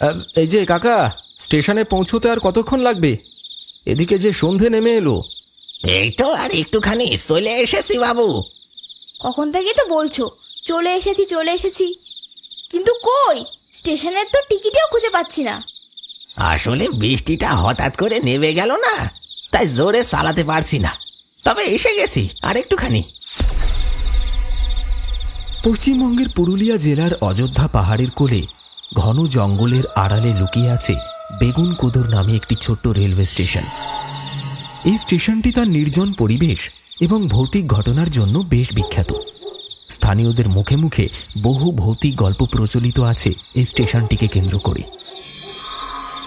আহ, এই যে কাকা স্টেশনে পৌঁছতে আর কতক্ষণ লাগবে? এদিকে যে সন্ধে নেমে এলো। এই তো আর একটুখানি চলে এসেছি বাবু। কখন থেকে তো বলছো? চলে এসেছি চলে এসেছি। কিন্তু কই? স্টেশনের তো টিকিটও খুঁজে পাচ্ছি না। আসলে বৃষ্টিটা হঠাৎ করে নেমে গেল না তাই জোরে চালাতে পারছি না। তবে এসে গেছি আর একটুখানি। পশ্চিমবঙ্গের পুরুলিয়া জেলার অযোধ্যা পাহাড়ের কোলে ঘন জঙ্গলের আড়ালে লুকিয়ে আছে বেগুন কোদর নামে একটি ছোট্ট রেলওয়ে স্টেশন। এই স্টেশনটি তার নির্জন পরিবেশ এবং ভৌতিক ঘটনার জন্য বেশ বিখ্যাত। স্থানীয়দের মুখে মুখে বহু ভৌতিক গল্প প্রচলিত আছে এই স্টেশনটিকে কেন্দ্র করে।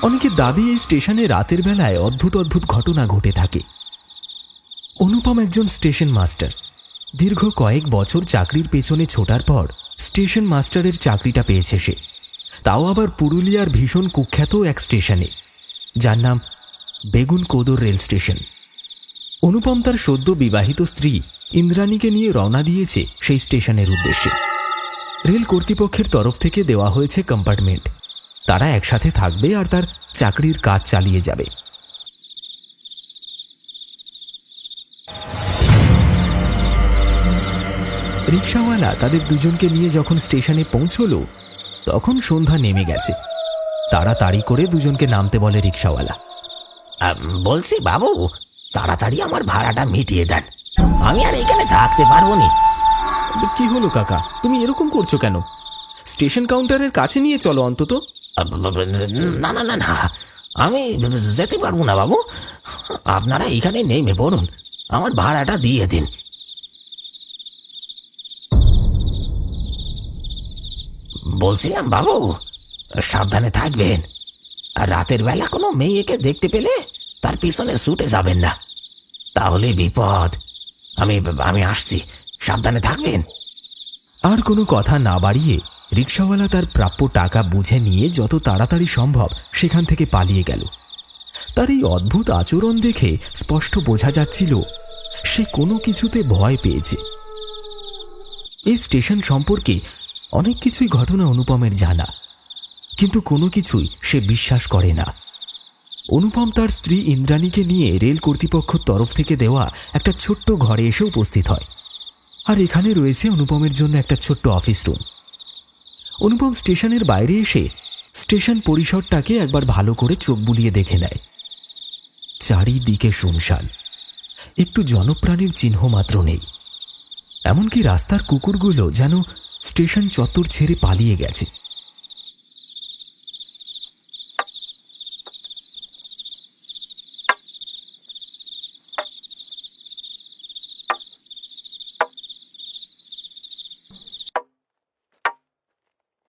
অনেকে দাবি এই স্টেশনে রাতের বেলায় অদ্ভুত অদ্ভুত ঘটনা ঘটে থাকে। অনুপম একজন স্টেশন মাস্টার। দীর্ঘ কয়েক বছর চাকরির পেছনে ছোটার পর স্টেশন মাস্টারের চাকরিটা পেয়েছে সে। তাও আবার পুরুলিয়ার ভীষণ কুখ্যাত এক স্টেশনে। যার নাম বেগুন কোদর রেল স্টেশন। অনুপম তার সদ্য বিবাহিত স্ত্রী ইন্দ্রাণীকে নিয়ে রওনা দিয়েছে সেই স্টেশনের উদ্দেশ্যে। রেল কর্তৃপক্ষের তরফ থেকে দেওয়া হয়েছে কম্পার্টমেন্ট। তারা একসাথে থাকবে আর তার চাকরির কাজ চালিয়ে যাবে। রিক্সাওয়ালা তাদের দুজনকে নিয়ে যখন স্টেশনে পৌঁছলো তখন সন্ধ্যা নেমে গেছে। তাড়াতাড়ি করে দুজনকে নামতে বলে রিক্সাওয়ালা। বলছি বাবু তাড়াতাড়ি আমার ভাড়াটা মিটিয়ে দেন। আমি আর এখানে থাকতে পারব নি। কি হলো কাকা? তুমি এরকম করছ কেন? স্টেশন কাউন্টারের কাছে নিয়ে চলো অন্তত। না না না না। আমি যেতে পারব না বাবু। আপনারা এখানে নেমে পড়ুন। আমার ভাড়াটা দিয়ে দিন। বলছিলাম, বাবু, সাবধানে থাকবেন। রাতের বেলা কোনো মেয়েকে দেখতে পেলে তার পিছনে ছুটে যাবেন না। তাহলে বিপদ। আমি আমি আসছি, সাবধানে থাকবেন। আর কোনো কথা না বাড়িয়ে রিক্সাওয়ালা তার প্রাপ্য টাকা বুঝে নিয়ে যত তাড়াতাড়ি সম্ভব সেখান থেকে পালিয়ে গেল। তার এই অদ্ভুত আচরণ দেখে স্পষ্ট বোঝা যাচ্ছিল, সে কোনো কিছুতে ভয় পেয়েছে। এই স্টেশন সম্পর্কে অনেক কিছুই ঘটনা অনুপমের জানা, কিন্তু কোনো কিছুই সে বিশ্বাস করে না। অনুপম তার স্ত্রী ইন্দ্রাণীকে নিয়ে রেল কর্তৃপক্ষের তরফ থেকে দেওয়া একটা ছোট্ট ঘরে এসে উপস্থিত হয়। আর এখানে রয়েছে অনুপমের জন্য একটা ছোট্ট অফিস রুম। অনুপম স্টেশনের বাইরে এসে স্টেশন পরিসরটাকে একবার ভালো করে চোখ বুলিয়ে দেখে নেয়। চারিদিকে শুনশান, একটু জনপ্রাণীর চিহ্ন মাত্র নেই। এমনকি রাস্তার কুকুরগুলো যেন স্টেশন চত্বর ছেড়ে পালিয়ে গেছে।